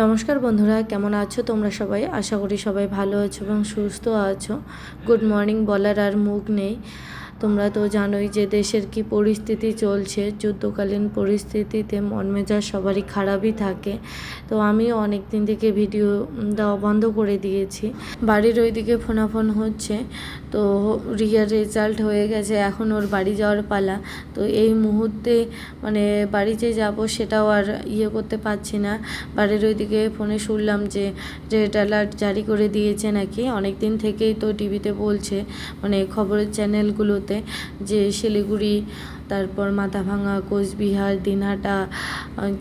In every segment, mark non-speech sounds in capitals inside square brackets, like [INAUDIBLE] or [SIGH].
নমস্কার বন্ধুরা, কেমন আছো তোমরা সবাই? আশা করি সবাই ভালো আছো এবং সুস্থ আছো। গুড মর্নিং বলার আর মুখ নেই। তোমরা তো জানোই যে দেশের কি পরিস্থিতি চলছে। যুদ্ধকালীন পরিস্থিতিতে মন মেজাজ সবারই খারাপই থাকে। তো আমিও অনেক দিন থেকে ভিডিও দেওয়া বন্ধ করে দিয়েছি। বাড়ির ওইদিকে ফোনাফোন হচ্ছে। তো রিয়ার রেজাল্ট হয়ে গেছে, এখন ওর বাড়ি যাওয়ার পালা। তো এই মুহূর্তে মানে বাড়িতে যাব সেটাও আর ইয়ে করতে পারছি না। বাড়ির ওইদিকে ফোনে শুনলাম যে রেড অ্যালার্ট জারি করে দিয়েছে নাকি। অনেক দিন থেকেই তো টিভিতে বলছে মানে খবরের চ্যানেলগুলোতে যে শিলিগুড়ি তারপর মাথাভাঙা, কোচবিহার, দিনহাটা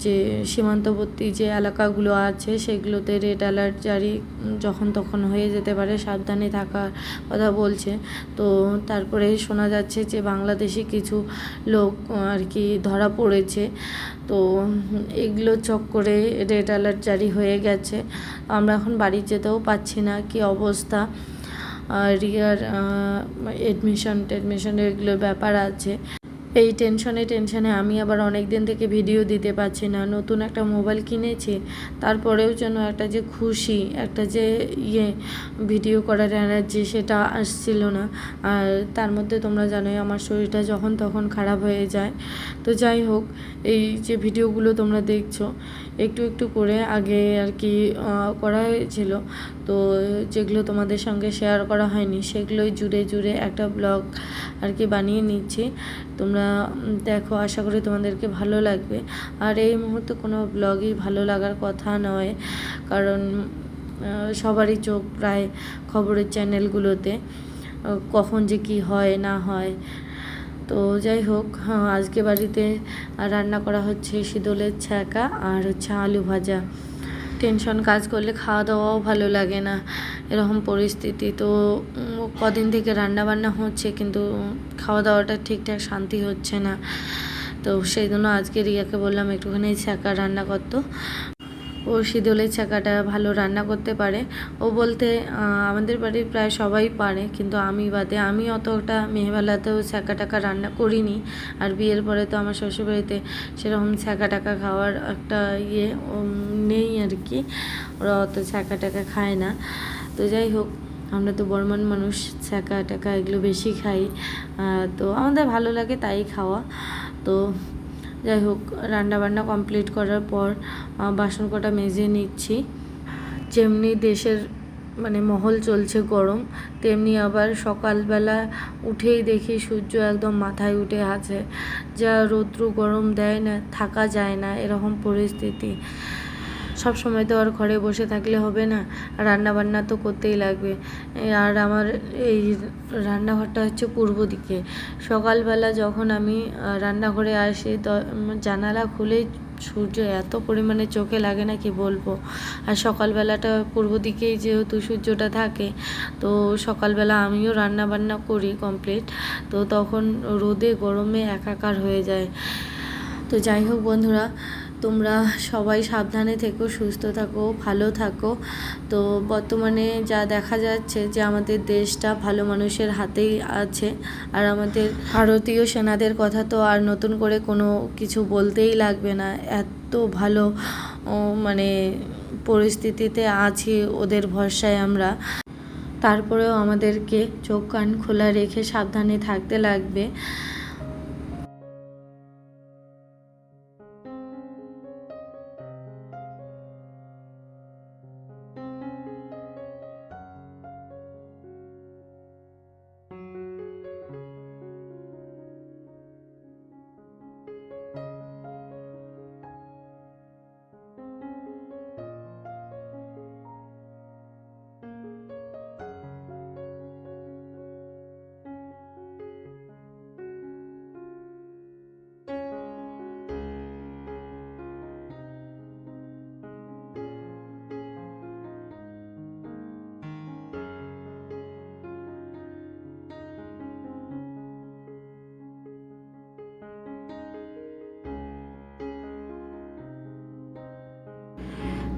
যে সীমান্তবর্তী যে এলাকাগুলো আছে, সেগুলোতে রেড অ্যালার্ট জারি যখন তখন হয়ে যেতে পারে, সাবধানে থাকার কথা বলছে। তো তারপরে শোনা যাচ্ছে যে বাংলাদেশি কিছু লোক আর কি ধরা পড়েছে। তো এগুলো চক্করে রেড অ্যালার্ট জারি হয়ে গেছে। আমরা এখন বাড়ি যেতেও পাচ্ছি না, কি অবস্থা? রিয়ার এডমিশন টেডমিশনের এগুলোর ব্যাপার আছে। এই টেনশনে টেনশনে আমি আবার অনেক দিন থেকে ভিডিও দিতে পারছি না। নতুন একটা মোবাইল কিনেছি, তারপরেও যেন একটা যে খুশি, একটা যে ইয়ে ভিডিও করার এনার্জি সেটা আসছিল না। আর তার মধ্যে তোমরা জানোই আমার শরীরটা যখন তখন খারাপ হয়ে যায়। তো যাই হোক, এই যে ভিডিওগুলো তোমরা দেখছ একটু একটু করে আগে আর কি করা হয়েছিল তো যেগুলো তোমাদের সঙ্গে শেয়ার করা হয়নি, সেগুলোই জুড়ে জুড়ে একটা ব্লগ আর কি বানিয়ে নিচ্ছি। তোমরা দেখো, আশা করি তোমাদেরকে ভালো লাগবে। আর এই মুহূর্তে কোনো ব্লগই ভালো লাগার কথা নয়। কারণ সবারই চোখ প্রায় খবরের চ্যানেলগুলোতে কখন যে কি হয়, না হয়। তো যাই হোক হ্যাঁ, আজকে বাড়িতে রান্না করা হচ্ছে শীতলের ছ্যাঁকা আর হচ্ছে আলু ভাজা। টেনশন কাজ করলে খাওয়া দাওয়াও ভালো লাগে না এরকম পরিস্থিতি। তো কদিন থেকে রান্না বান্না হচ্ছে কিন্তু খাওয়া দাওয়াটা ঠিকঠাক শান্তি হচ্ছে না। তো সেই জন্য আজকে রিয়াকে বললাম একটুখানি ছ্যাঁকা রান্না করতো। ও শীতলের ছাকাটা ভালো রান্না করতে পারে। ও বলতে আমাদের বাড়ির প্রায় সবাই পারে, কিন্তু আমি বাদে আমি অতটা মেহবেলাতেও ছ্যাঁকা টাকা রান্না করিনি। আর বিয়ের পরে তো আমার শ্বশুরবাড়িতে সেরকম ছ্যাঁকা টাকা খাওয়ার একটা ইয়ে নেই আর কি। ওরা অত ছ্যাঁকা টাকা খায় না। তো যাই হোক, আমরা তো বর্মান মানুষ ছ্যাঁকা টাকা এগুলো বেশি খাই। তো আমাদের ভালো লাগে তাই খাওয়া। তো যাই হোক রান্নাবান্না কমপ্লিট করার পর বাসন কটা মেজে নিচ্ছি। যেমনি দেশের মানে মহল চলছে গরম, তেমনি আবার সকালবেলা উঠেই দেখি সূর্য একদম মাথায় উঠে আছে। যা রৌদ্র গরম দেয় না, থাকা যায় না, এরকম পরিস্থিতি। সব সময় তো আর ঘরে বসে থাকলে হবে না। রান্না বান্না তো করতেই লাগবে। আর আমার এই রান্নাঘরটা হচ্ছে পূর্ব দিকে। সকালবেলা যখন আমি রান্নাঘরে আসি জানালা খুলেই সূর্য এত পরিমাণে চোখে লাগে না কি বলব। আর সকালবেলাটা পূর্ব দিকেই যেহেতু সূর্যটা থাকে, তো সকালবেলা আমিও রান্না বান্না করি কমপ্লিট। তো তখন রোদে গরমে একাকার হয়ে যায়। তো যাই হোক বন্ধুরা তোমরা সবাই সাবধানে থেকো, সুস্থ থাকো, ভালো থাকো। তো বর্তমানে যা দেখা যাচ্ছে যে আমাদের দেশটা ভালো মানুষের হাতেই আছে। আর আমাদের ভারতীয় সেনাদের কথা তো আর নতুন করে কোনো কিছু বলতেই লাগবে না। এত ভালো মানে পরিস্থিতিতে আছি ওদের ভরসায় আমরা। তারপরেও আমাদেরকে চোখ কান খোলা রেখে সাবধানে থাকতে লাগবে।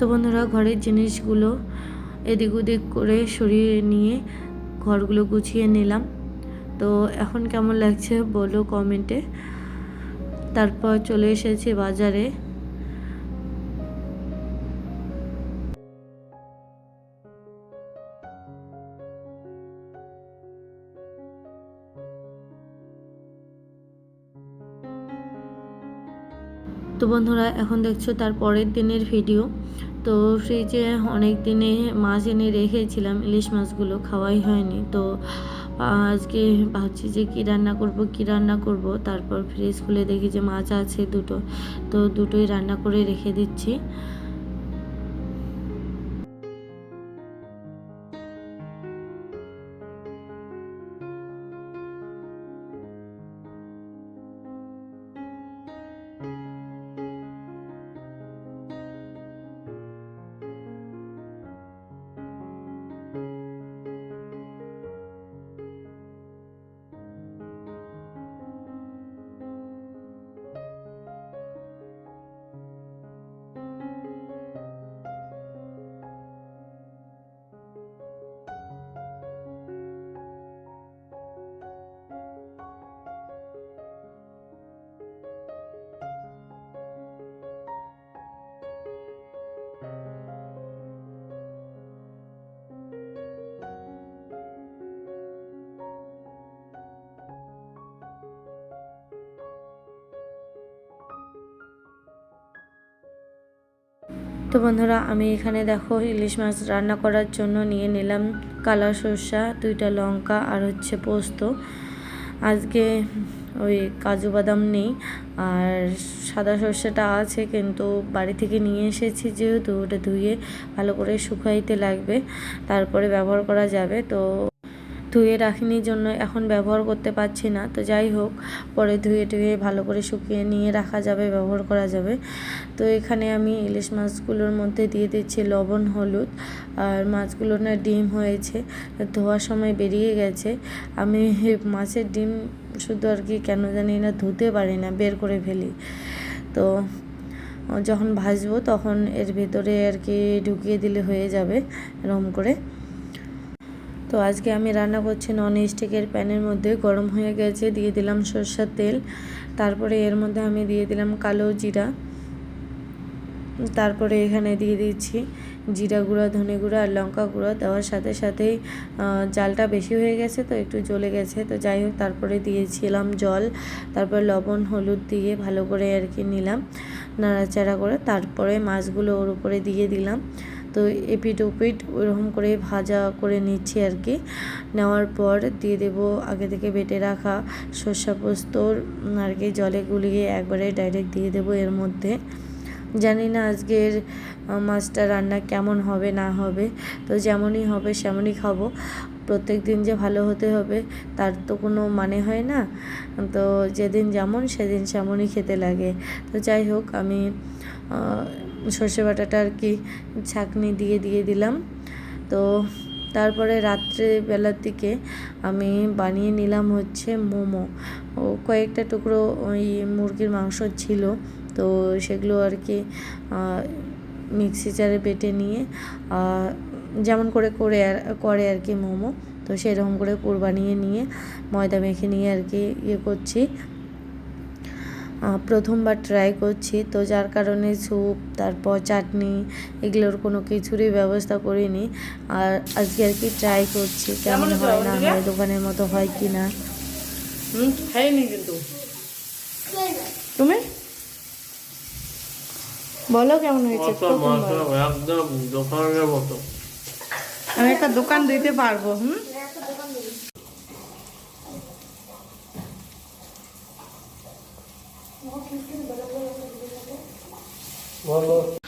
তো বন্ধুরা, ঘরের জিনিসগুলো এদিক ওদিক করে সরিয়ে নিয়ে ঘরগুলো গুছিয়ে নিলাম। তো এখন কেমন লাগছে বলো কমেন্টে তারপর চলে এসেছি বাজারে। তো বন্ধুরা, এখন দেখছ তার পরের দিনের ভিডিও তো ফ্রিজে অনেক দিনে মাছ এনে রেখেছিলাম, ইলিশ মাছগুলো খাওয়াই হয়নি। তো আজকে ভাবছি যে কী রান্না করব, কী রান্না করব। তারপর ফ্রিজ খুলে দেখি যে মাছ আছে দুটো। তো দুটোই রান্না করে রেখে দিচ্ছি। তো বন্ধুরা, আমি এখানে দেখো ইলিশ মাছ রান্না করার জন্য নিয়ে নিলাম কালো সর্ষা, দুইটা লঙ্কা আর হচ্ছে পোস্ত। আজকে ওই কাজু বাদাম নেই আর সাদা সর্ষেটা আছে, কিন্তু বাড়ি থেকে নিয়ে এসেছি যেহেতু, ওটা ধুয়ে ভালো করে শুকাইতে লাগবে, তারপরে ব্যবহার করা যাবে। তো ধুয়ে রাখিনি জন্য এখন ব্যবহার করতে পারছি না। তো যাই হোক, পরে ধুয়ে টুয়ে ভালো করে শুকিয়ে নিয়ে রাখা যাবে, ব্যবহার করা যাবে। তো এখানে আমি ইলিশ মাছগুলোর মধ্যে দিয়ে দিচ্ছি লবণ, হলুদ, আর মাছগুলো না ডিম হয়েছে, ধোয়ার সময় বেরিয়ে গেছে। আমি মাছের ডিম শুধু আর কি কেন জানি না ধুতে পারি না, বের করে ফেলি। তো যখন ভাজবো তখন এর ভেতরে আর কি ঢুকিয়ে দিলে হয়ে যাবে, এরকম করে। তো আজকে আমি রান্না করছি নন স্টিকের প্যানের মধ্যে, গরম হয়ে গেছে, দিয়ে দিলাম সরষের তেল। তারপরে এর মধ্যে আমি দিয়ে দিলাম কালো জিরা। তারপরে এখানে দিয়ে দিচ্ছি জিরা গুঁড়া, ধনে গুঁড়া আর লঙ্কা গুঁড়া। দেওয়ার সাথে সাথেই জালটা বেশি হয়ে গেছে তো একটু জ্বলে গেছে। তো যাই হোক, তারপরে দিয়েছিলাম জল। তারপর লবণ, হলুদ দিয়ে ভালো করে আর কি নিলাম, নাড়াচাড়া করে। তারপরে মাছগুলো ওর উপরে দিয়ে দিলাম। তো এপিট ওপিট ওইরকম করে ভাজা করে নিচ্ছি আর কি। নেওয়ার পর দিয়ে দেব আগে থেকে বেটে রাখা সর্ষা পোস্তর আর কি জলে গুলিয়ে একবারে ডাইরেক্ট দিয়ে দেব এর মধ্যে। জানি না আজকের মাছটা রান্না কেমন হবে, না হবে। তো যেমনই হবে সেমনই খাব। প্রত্যেক দিন যে ভালো হতে হবে, তার তো কোনো মানে হয় না। তো যেদিন যেমন সেদিন সেমনই খেতে লাগে। তো যাই হোক, আমি সর্ষে বাটাটা আর কি ছাঁকনি দিয়ে দিয়ে দিলাম। তো তারপরে রাত্রে বেলার দিকে আমি বানিয়ে নিলাম হচ্ছে মোমো। ও কয়েকটা টুকরো ওই মুরগির মাংস ছিল, তো সেগুলো আর কি মিক্সি জারে বেটে নিয়ে যেমন করে করে করে আর কি মোমো, তো সেরকম করে পুর বানিয়ে নিয়ে ময়দা মেখে নিয়ে আর কি ইয়ে করছি। প্রথমবার ট্রাই করছি তো যার কারণে স্যুপ তারপর চাটনি এগুলোর কোনো কিছুরই ব্যবস্থা করিনি। আর আজকে আর কি ট্রাই করছি কেমন হয় না হয় দোকানের মতো হয় কি না। খাইনি কিন্তু। তুমি? বলো কেমন হয়েছে মশলা মশলা একদম দোকানের মতো। আমি একটা দোকান দিতে পারব হুম?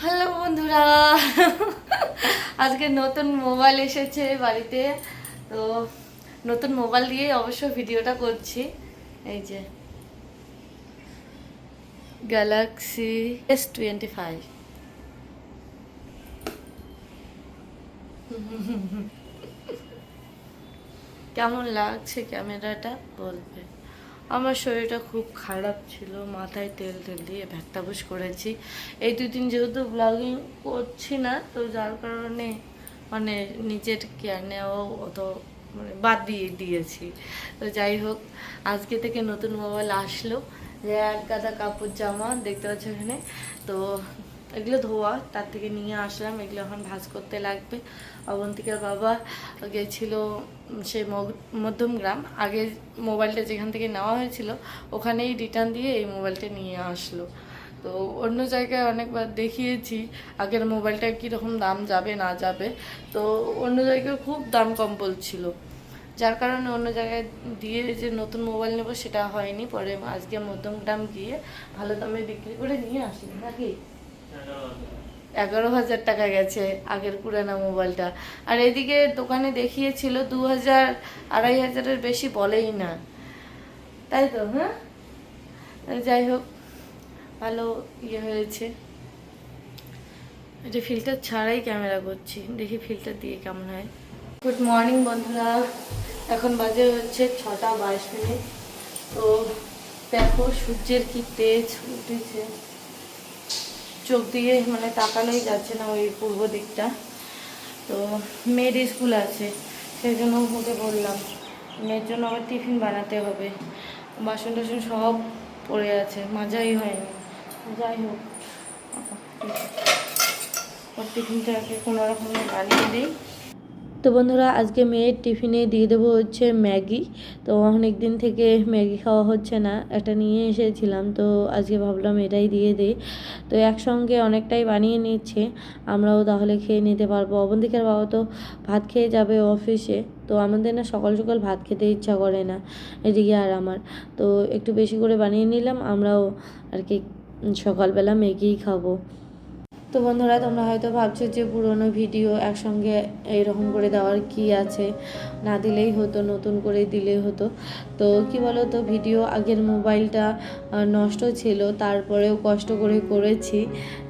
হ্যালো বন্ধুরা। আজকে নতুন মোবাইল এসেছে বাড়িতে। তো নতুন মোবাইল দিয়ে অবশ্য ভিডিওটা করছি। এই যে। গ্যালাক্সি এস টোয়েন্টি ফাইভ কেমন লাগছে ক্যামেরাটা? বলবে। আমার শরীরটা খুব খারাপ ছিল, মাথায় তেল তেল দিয়ে ভ্যাক্তাবুস করেছি। এই দুদিন যেহেতু ব্লগিং করছি না, তো যার কারণে মানে নিজের কেয়ার নেওয়াও অত মানে বাদ দিয়ে দিয়েছি। তো যাই হোক, আজকে থেকে নতুন মোবাইল আসলো। যে এক গাদা কাপড় জামা, দেখতে পাচ্ছ এখানে। তো এগুলো ধোয়া, তার থেকে নিয়ে আসলাম। এগুলো এখন ভাজ করতে লাগবে। অবন্তিকার বাবা গেছিল সেই মধ্যম গ্রাম। আগে মোবাইলটা যেখান থেকে নেওয়া হয়েছিল, ওখানেই রিটার্ন দিয়ে এই মোবাইলটা নিয়ে আসলো। তো অন্য জায়গায় অনেকবার দেখিয়েছি, আগের মোবাইলটা কীরকম দাম যাবে, না যাবে। তো অন্য জায়গায় খুব দাম কম বলছিল যার কারণে অন্য জায়গায় দিয়ে যে নতুন মোবাইল নেব সেটা হয়নি। পরে আজকে মধ্যম দাম গিয়ে ভালো দামে বিক্রি করে নিয়ে আসি নাকি? এগারো হাজার টাকা গেছে, আগের পুরানা মোবাইলটা। আর এদিকে দোকানে দেখিয়েছিল দু হাজার আড়াই হাজারের বেশি বলেই না। তাই তো হ্যাঁ? যাই হোক, ভালো ইয়ে হয়েছে। এটা ফিল্টার ছাড়াই ক্যামেরা করছি, দেখি ফিল্টার দিয়ে কেমন হয়। গুড মর্নিং বন্ধুরা, এখন বাজে হচ্ছে ছটা বাইশ মিনিট। তো দেখো সূর্যের কি তেজ উঠেছে। চোখ দিয়ে মানে তাকানোই যাচ্ছে না ওই পূর্ব দিকটা। তো মেয়ের স্কুল আছে, সেই জন্য ওকে বললাম, মেয়ের জন্য আবার টিফিন বানাতে হবে। বাসন টাসন সব পড়ে আছে, মজাই হয়নি। যাই হোক টিফিনটাকে কোনো রকমে বানিয়ে দিই। তো বন্ধুরা, আজকে মেয়ের টিফিনে দিয়ে দেবো হচ্ছে ম্যাগি। তো অনেক দিন থেকে ম্যাগি খাওয়া হচ্ছে না একটা নিয়ে এসেছিলাম, তো আজকে ভাবলাম এটাই দিয়ে দিই। তো একসঙ্গে অনেকটাই বানিয়ে নিচ্ছে, আমরাও তাহলে খেয়ে নিতে পারব। অবন্তিকার বাবা তো ভাত খেয়ে যাবে অফিসে, তো আমাদের না সকাল সকাল ভাত খেতে ইচ্ছা করে না, এদিকে আর আমার। তো একটু বেশি করে বানিয়ে নিলাম, আমরাও আর কি সকালবেলা ম্যাগিই খাব। তো বন্ধুরা, তোমরা হয়তো ভাবছ যে পুরনো ভিডিও একসঙ্গে এইরকম করে দেওয়ার কি আছে? না দিলেই হতো, নতুন করে দিলেই হতো। তো কি বলো তো ভিডিও আগের মোবাইলটা নষ্ট ছিল, তারপরেও কষ্ট করে করেছি।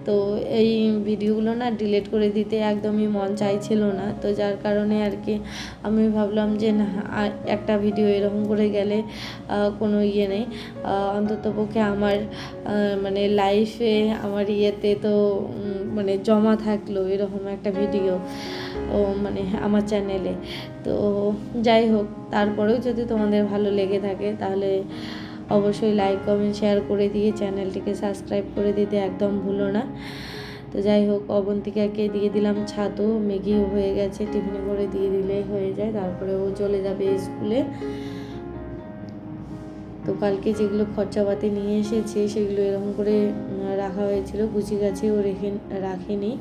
তো এই ভিডিওগুলো না ডিলিট করে দিতে একদমই মন চাইছিল না। তো যার কারণে আর কি আমি ভাবলাম যে না একটা ভিডিও এরকম করে গেলে কোনো ইয়ে নেই। অন্তত পক্ষে আমার মানে লাইফে আমার ইয়েতে তো মানে জমা থাকল এরকম একটা ভিডিও ও মানে আমার চ্যানেলে তো যাই হোক, তারপরেও যদি তোমাদের ভালো লেগে থাকে তাহলে অবশ্যই লাইক কমেন্ট শেয়ার করে দিয়ে চ্যানেলটিকে সাবস্ক্রাইব করে দিতে একদম ভুলো না। তো যাই হোক, অবন্তিকাকে দিয়ে দিলাম ছাতু ম্যাগিও হয়ে গেছে, টিফিনে করে দিয়ে দিলেই হয়ে যায়, তারপরে ও চলে যাবে স্কুলে। তো কালকে যেগুলো খরচাপাতি নিয়ে এসেছে, সেগুলো এরকম করে রাখা হয়েছিল গুছি গাছিও রেখে, রাখেনি।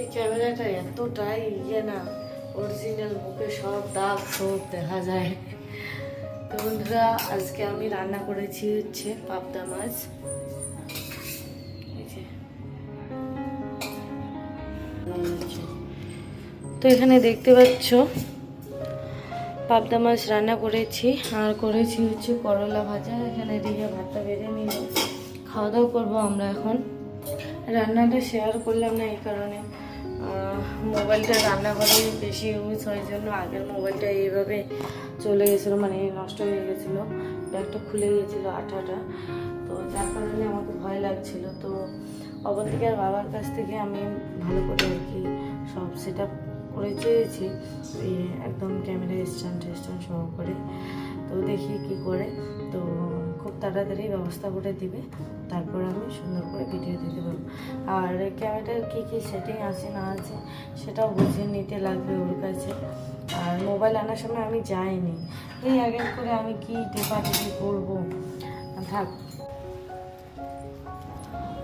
এই ক্যামেরাটা এতটাই ইয়ে না অরিজিনাল মুখে সব দাগ সব দেখা যায়। তো বন্ধুরা, আজকে আমি রান্না করেছি হচ্ছে পাবদা মাছ। তো এখানে দেখতে পাচ্ছ, পাবদা মাছ রান্না করেছি, আর করেছি হচ্ছে করলা ভাজা। এখানে দিয়ে ভাতটা বেড়ে নিল খাওয়া দাওয়া করব আমরা এখন। রান্নাটা শেয়ার করলাম না এই কারণে। মোবাইলটা রান্নাঘরে বেশি ইউজ হয় জন্য আগের মোবাইলটা এইভাবে চলে গেছিল মানে নষ্ট হয়ে গেছিল, ব্যাগটা খুলে গেছিল আঠাটা। তো যার কারণে আমাকে ভয় লাগছিল। তো অবন্তিকার বাবার কাছ থেকে আমি ভালো করে আর কি সব সেট আপ করে চেয়েছি একদম ক্যামেরা স্ট্যান্ড স্ট্যান্ড সহ করে। তো দেখি কি করে। তো খুব তাড়াতাড়ি ব্যবস্থা করে দিবে। তারপর আমি সুন্দর করে ভিডিও দিতে পারব। আর ক্যামেরার কী কী সেটিং আছে, না আছে, সেটাও বুঝে নিতে লাগবে ওর কাছে। আর মোবাইল আনার সময় আমি যাইনি। এই আগে করে আমি কি টেপাটেপি করব? থাক।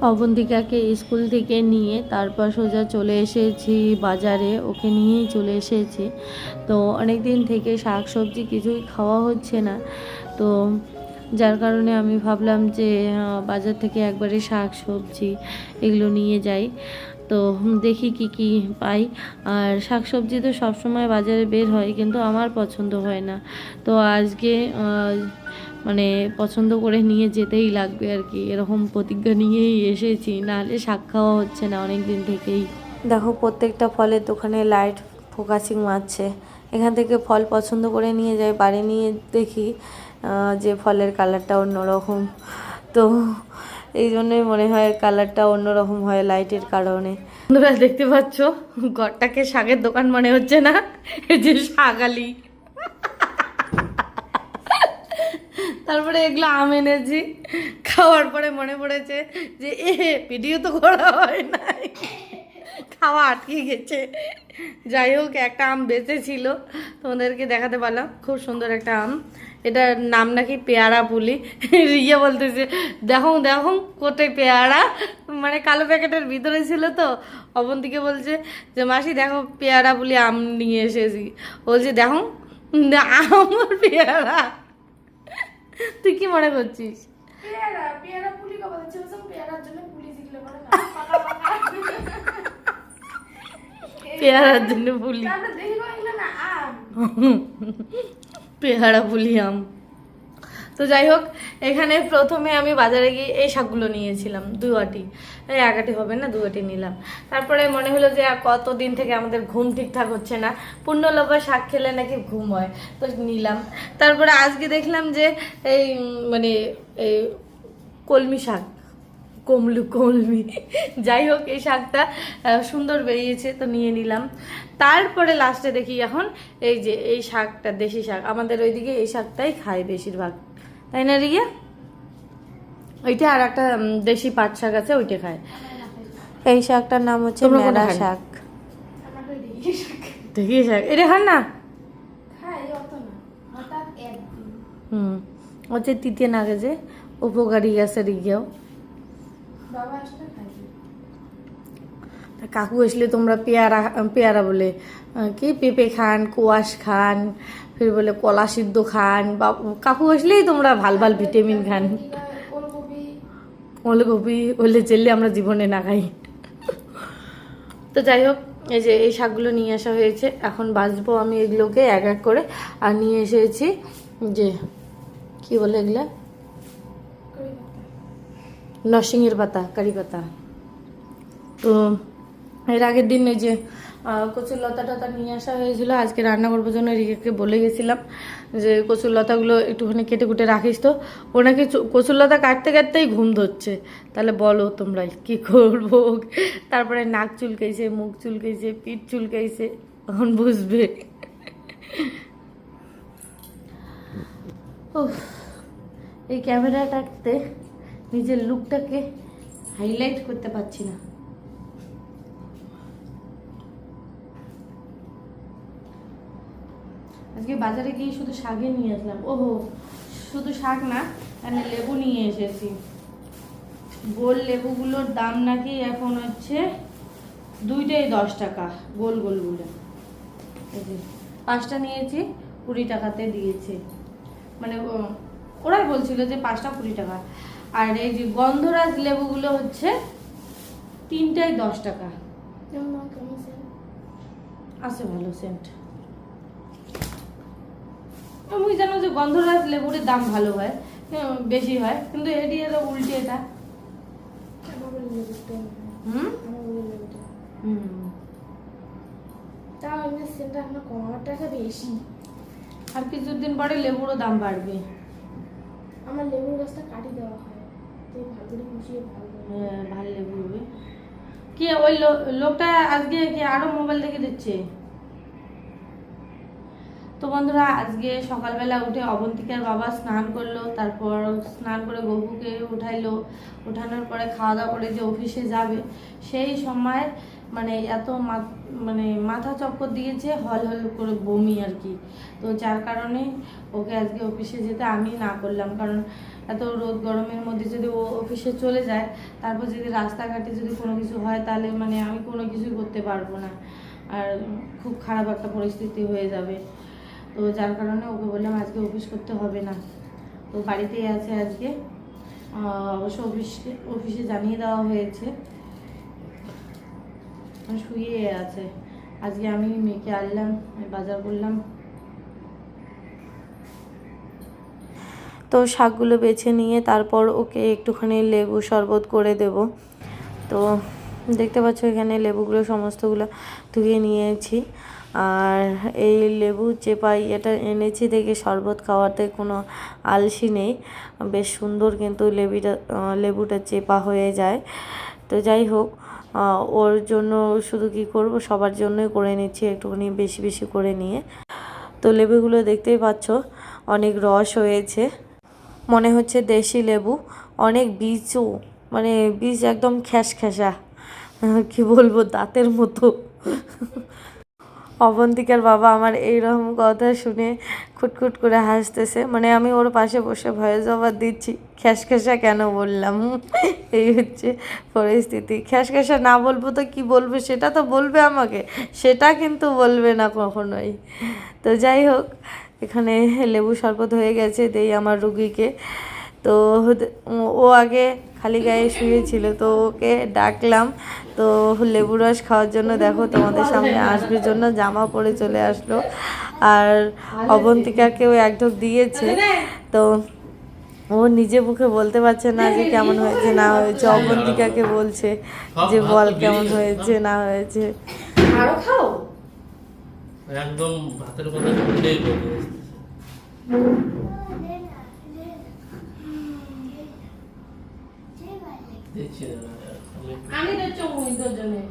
অবন্তিকাকে স্কুল থেকে নিয়ে তারপর সোজা চলে এসেছি বাজারে। ওকে নিয়েই চলে এসেছি। তো অনেক দিন থেকে শাক সবজি কিছুই খাওয়া হচ্ছে না। তো যার কারণে আমি ভাবলাম যে বাজার থেকে একবারে শাক সবজি এগুলো নিয়ে যাই। তো দেখি কি কি পাই। আর শাক সবজি তো সবসময় বাজারে বের হয়, কিন্তু আমার পছন্দ হয় না। তো আজকে মানে পছন্দ করে নিয়ে যেতেই লাগবে আর কি। এরকম প্রতিজ্ঞা নিয়েই এসেছি। নাহলে শাক খাওয়া হচ্ছে না অনেক দিন থেকেই। দেখো, প্রত্যেকটা ফলের দোকানে লাইট ফোকাসিং মারছে। এখান থেকে ফল পছন্দ করে নিয়ে যাই, বাড়ি নিয়ে দেখি যে ফলের কালারটা অন্যরকম। তো এই জন্যই মনে হয় কালারটা অন্যরকম হয় লাইটের কারণে। তোমরা দেখতে পাচ্ছ? ঘরটাকে শাকের দোকান মনে হচ্ছে না? এই যে শাকালি তারপরে এগুলো আম এনেছি। খাওয়ার পরে মনে পড়েছে যে, এ, ভিডিও তো করা হয় নাই। খাওয়া আটকে গেছে। যাই হোক, একটা আম বেঁচে ছিল তোমাদেরকে দেখাতে পারলাম। খুব সুন্দর একটা আম। এটার নাম নাকি পেয়ারা পুলি রিয়া বলতেছে দেখো দেখো কোথায় পেয়ারা? মানে কালো প্যাকেটের ভিতরে ছিল তো। অবন্তিকে বলছে যে মাসি দেখো পেয়ারা পুলি আম নিয়ে এসেছি। বলছে দেখো আমার পেয়ারা? তুই কি মনে করছিস? পেয়ারা পেয়ারা পুলি দিচ্ছে পেয়ারার জন্য পুলি পেয়ারার জন্য পুলি। দেখি না আম। [LAUGHS] পেয়ারা পুলি আম। তো যাই হোক, এখানে প্রথমে আমি বাজারে গিয়ে এই শাকগুলো নিয়েছিলাম দুই আটি এই এক আটি হবে না দু আটি নিলাম। তারপরে মনে হলো যে কতদিন থেকে আমাদের ঘুম ঠিকঠাক হচ্ছে না পূর্ণলভা শাক খেলে নাকি ঘুম হয়, তো নিলাম। তারপরে আজকে দেখলাম যে এই মানে এই কলমি শাক কমলু কলমি। যাই হোক এই শাকটা সুন্দর বেরিয়েছে তো নিয়ে নিলাম। তারপরে লাস্টে দেখি এখন এই যে এই শাকটা দেশি শাক। আমাদের ওইদিকে এই শাকটাই খায় বেশিরভাগ। তাই না রিয়া? ওইটা আর একটা দেশি পাট শাক আছে ওইটা খায়। এই শাকটার নাম হচ্ছে মেরা শাক। দেখি শাক এটা খান না? খাই অত না। হঠাৎ একদিন। হুম। হচ্ছে তৃতীয় নাগে যে উপকারী গাছে তা কাকু আসলে তোমরা পেয়ারা পেয়ারা বলে কি পেঁপে খান কোয়াশ খান ফির বলে কলা সিদ্ধ খান বা কাকু আসলেই তোমরা ভালো ভালো ভিটামিন খান। ওলকপি। ওলে চেললে আমরা জীবনে না খাই। তো যাই হোক এই যে এই শাকগুলো নিয়ে আসা হয়েছে এখন বাঁচবো আমি এগুলোকে এক এক করে। আর নিয়ে এসেছি যে কি বলে এগুলা? নরসিংহের পাতা, কারি পাতা। তো এর আগের দিন এই যে কচুর লতা টতা নিয়ে আসা হয়েছিল, আজকে রান্না করবার জন্য রিকেকে বলে গেছিলাম যে, কচুর লতাগুলো একটুখানি কেটে কুটে রাখিস তো। ওনাকে কচুর লতা কাটতে কাটতেই ঘুম ধরছে। তাহলে বলো তোমরা কি করব? তারপরে নাক চুলকাইছে, মুখ চুলকাইছে, পিঠ চুলকাইছে তখন বুঝবে। এই ক্যামেরাটাতে নিজের লুকটাকে হাইলাইট করতে পারছি না। আজকে বাজারে গিয়ে শুধু শাকে নিয়ে আসলাম। ওহো, শুধু শাক না এখানে লেবু নিয়ে এসেছি। গোল লেবুগুলোর দাম নাকি এখন হচ্ছে দুইটাই দশ টাকা, গোল গোলগুলো পাঁচটা নিয়েছি, কুড়ি টাকাতে দিয়েছে। মানে ওরাই বলছিল যে পাঁচটা কুড়ি টাকা। আর এই যে গন্ধরাজ লেবুগুলো হচ্ছে তিনটাই দশ টাকা। আছে ভালো সেন্ট আমি জানো যে গন্ধরাজ লেবুর দাম ভালো হয় উম, বেশি হয় কিন্তু এটি এর উল্টে এটা। হুম? হুম। তাও এমনি টাকা বেশি। আর কিছুদিন পরে লেবুরও দাম বাড়বে। আমার লেবুর গাছটা কাটি দেওয়া হয়। ভালো করে হ্যাঁ, কি ওই লোকটা আজকে কি আরও মোবাইল দেখে দিচ্ছে? তো বন্ধুরা আজকে সকালবেলা উঠে অবন্তিকার বাবা স্নান করল তারপর স্নান করে গবুকে উঠাইলো উঠানোর পরে খাওয়া দাওয়া করে যে অফিসে যাবে সেই সময় মানে এত মানে মাথা চক্কর দিয়েছে হল হল করে বমি আর কি। তো যার কারণে ওকে আজকে অফিসে যেতে আমি না করলাম। কারণ এত রোদ গরমের মধ্যে যদি ও অফিসে চলে যায়, তারপর যদি রাস্তাঘাটে যদি কোনো কিছু হয়, তাহলে মানে আমি কোনো কিছুই করতে পারব না। আর খুব খারাপ একটা পরিস্থিতি হয়ে যাবে। তো যার কারণে ওকে বললাম আজকে অফিস করতে হবে না। তো বাড়িতেই আছে আজকে। অবশ্য অফিসে অফিসে জানিয়ে দেওয়া হয়েছে। শুয়ে আছে। আজকে আমি মেয়েকে আনলাম বাজার করলাম। তো শাকগুলো বেছে নিয়ে তারপর ওকে একটুখানি লেবু শরবত করে দেব। তো দেখতে পাচ্ছ এখানে লেবুগুলো সমস্তগুলো ধুয়ে নিয়েছি। আর এই লেবু চেপাই এটা এনেছি দেখে শরবত খাওয়াতে কোনো আলসি নেই। বেশ সুন্দর কিন্তু লেবিটা লেবুটা চেপা হয়ে যায়। তো যাই হোক ওর জন্য শুধু কি করব? সবার জন্যই করে নিচ্ছি একটুখানি, বেশি বেশি করে নিয়ে। তো লেবুগুলো দেখতেই পাচ্ছ, অনেক রস হয়েছে। মনে হচ্ছে দেশি লেবু, অনেক বীজও মানে বীজ একদম খ্যাস খ্যাসা। কি বলব, দাঁতের মতো। অবন্তিকার বাবা আমার এইরকম কথা শুনে খুটখুট করে হাসতেছে। মানে আমি ওর পাশে বসে ভয়ে জবাব দিচ্ছি। খ্যাসখ্যাসা কেন বললাম? এই হচ্ছে পরিস্থিতি। খ্যাসখ্যাসা না বলব তো কি বলবে? সেটা তো বলবে আমাকে। সেটা কিন্তু বলবে না কখনোই। তো যাই হোক, এখানে লেবু শরবত হয়ে গেছে দেই আমার রুগীকে। তো ও আগে খালি গায়ে শুয়েছিল তো ওকে ডাকলাম। তো লেবু রস খাওয়ার জন্য দেখো তোমাদের সামনে আসবে জন্য জামা পরে চলে আসলো। আর অবন্তিকাকেও এক ঢোক দিয়েছে। তো ও নিজে মুখে বলতে পারছে না যে কেমন হয়েছে না হয়েছে। অবন্তিকাকে বলছে যে বল কেমন হয়েছে না হয়েছে। আরও খাও। একদম ভাতের কথা শুনলেই বলে দিচ্ছি না আমি তো চমুই দুজনে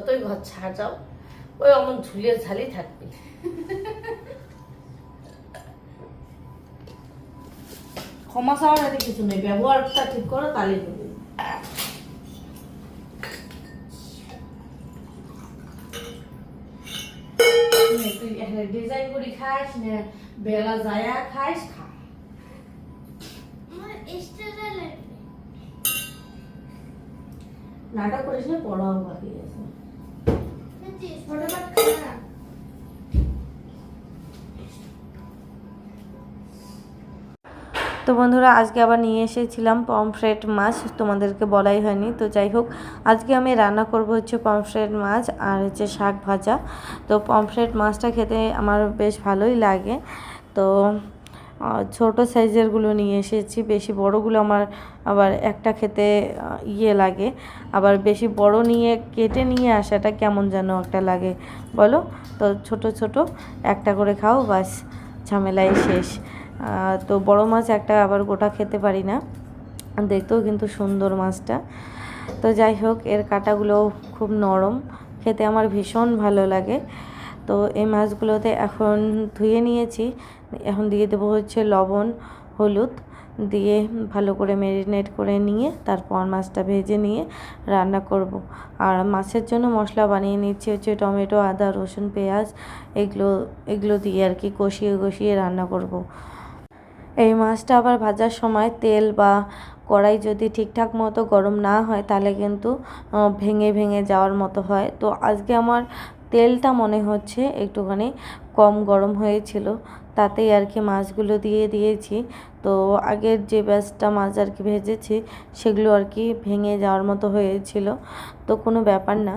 যতই ঘর ছাড় যাও ওই অমন ঝুলিয়ে ঝালি থাকবে। ক্ষমা চাওয়ার এতে কিছু নেই ব্যবহারটা ঠিক করো তাহলে হবে। ডিজাইন করি খাস না বেলা যায়া খাইস খা। নাটক করিস না পড়াও বাকি আছে। তো বন্ধুরা, আজকে আবার নিয়ে এসেছিলাম পমফ্রেট মাছ, তোমাদেরকে বলাই হয়নি, তো যাই হোক, আজকে আমি রান্না করব হচ্ছে পমফ্রেট মাছ আর হচ্ছে শাক ভাজা। তো পমফ্রেট মাছটা খেতে আমার বেশ ভালোই লাগে, তো ছোট সাইজেরগুলো নিয়ে এসেছি। বেশি বড়গুলো আমার আবার একটা খেতে ইয়ে লাগে। আবার বেশি বড় নিয়ে, কেটে নিয়ে আসাটা কেমন যেন একটা লাগে। বলো? তো ছোট ছোট একটা করে খাও বাস ঝামেলাই শেষ। তো বড় মাছ একটা আবার গোটা খেতে পারি না। দেখতেও কিন্তু সুন্দর মাছটা। তো যাই হোক, এর কাঁটাগুলো খুব নরম। খেতে আমার ভীষণ ভালো লাগে। তো এই মাছগুলোতে এখন ধুয়ে নিয়েছি। এখন দিয়ে দেবো হচ্ছে লবণ, হলুদ দিয়ে ভালো করে ম্যারিনেট করে নিয়ে তারপর মাছটা ভেজে নিয়ে রান্না করব আর মাছের জন্য মশলা বানিয়ে নিচ্ছি হচ্ছে টমেটো, আদা, রসুন, পেঁয়াজ এগুলো এগুলো দিয়ে আর কি কষিয়ে কষিয়ে রান্না করব। এই মাছটা আবার ভাজার সময় তেল বা কড়াই যদি ঠিকঠাক মতো গরম না হয় তাহলে কিন্তু ভেঙে ভেঙে যাওয়ার মতো হয় তো আজকে আমার তেলটা মনে হচ্ছে একটুখানি কম গরম হয়েছিল, তাতেই আর কি মাছগুলো দিয়ে দিয়েছি। তো আগের যে ব্যাচটা মাছ আর কি ভেজেছি, সেগুলো আর কি ভেঙে যাওয়ার মতো হয়েছিল। তো কোনো ব্যাপার না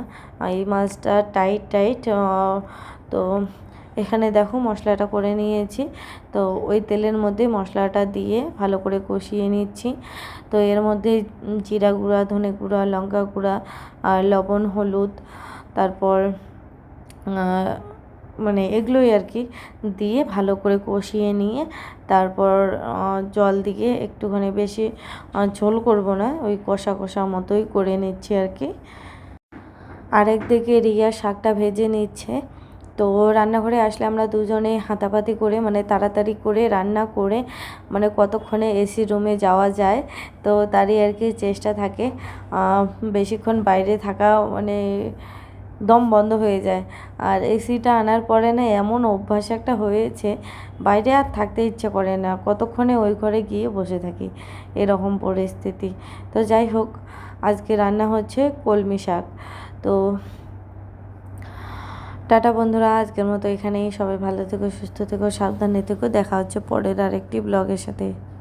এই মাছটা টাইট টাইট তো এখানে দেখো মশলাটা করে নিয়েছি। তো ওই তেলের মধ্যে মশলাটা দিয়ে ভালো করে কষিয়ে নিচ্ছি। তো এর মধ্যে জিরা গুঁড়া, ধনে গুঁড়া, লঙ্কা গুঁড়া, আর লবণ, হলুদ, তারপর মানে এগুলোই আর কি দিয়ে ভালো করে কষিয়ে নিয়ে তারপর জল দিয়ে একটুখানি বেশি ঝোল করব না, ওই কষা কষা মতোই করে নিচ্ছি আর কি। আরেক দিকে রিয়া শাকটা ভেজে নিচ্ছে। তো রান্নাঘরে আসলে আমরা দুজনে হাতাপাতি করে মানে তাড়াতাড়ি করে রান্না করে মানে কতক্ষণে এসি রুমে যাওয়া যায়, তো তারই আর কি চেষ্টা থাকে। বেশিক্ষণ বাইরে থাকা মানে দম বন্ধ হয়ে যায়। আর এসিটা আনার পরে না এমন অভ্যাস একটা হয়েছে, বাইরে আর থাকতে ইচ্ছে করে না। কতক্ষণে ওই ঘরে গিয়ে বসে থাকি, এরকম পরিস্থিতি। তো যাই হোক, আজকে রান্না হচ্ছে কলমি শাক। তো টাটা বন্ধুরা, আজকের মতো এখানেই। সবাই ভালো থেকো, সুস্থ থেকো, সাবধানে থেকো। দেখা হচ্ছে পরের আরেকটি ব্লগের সাথে।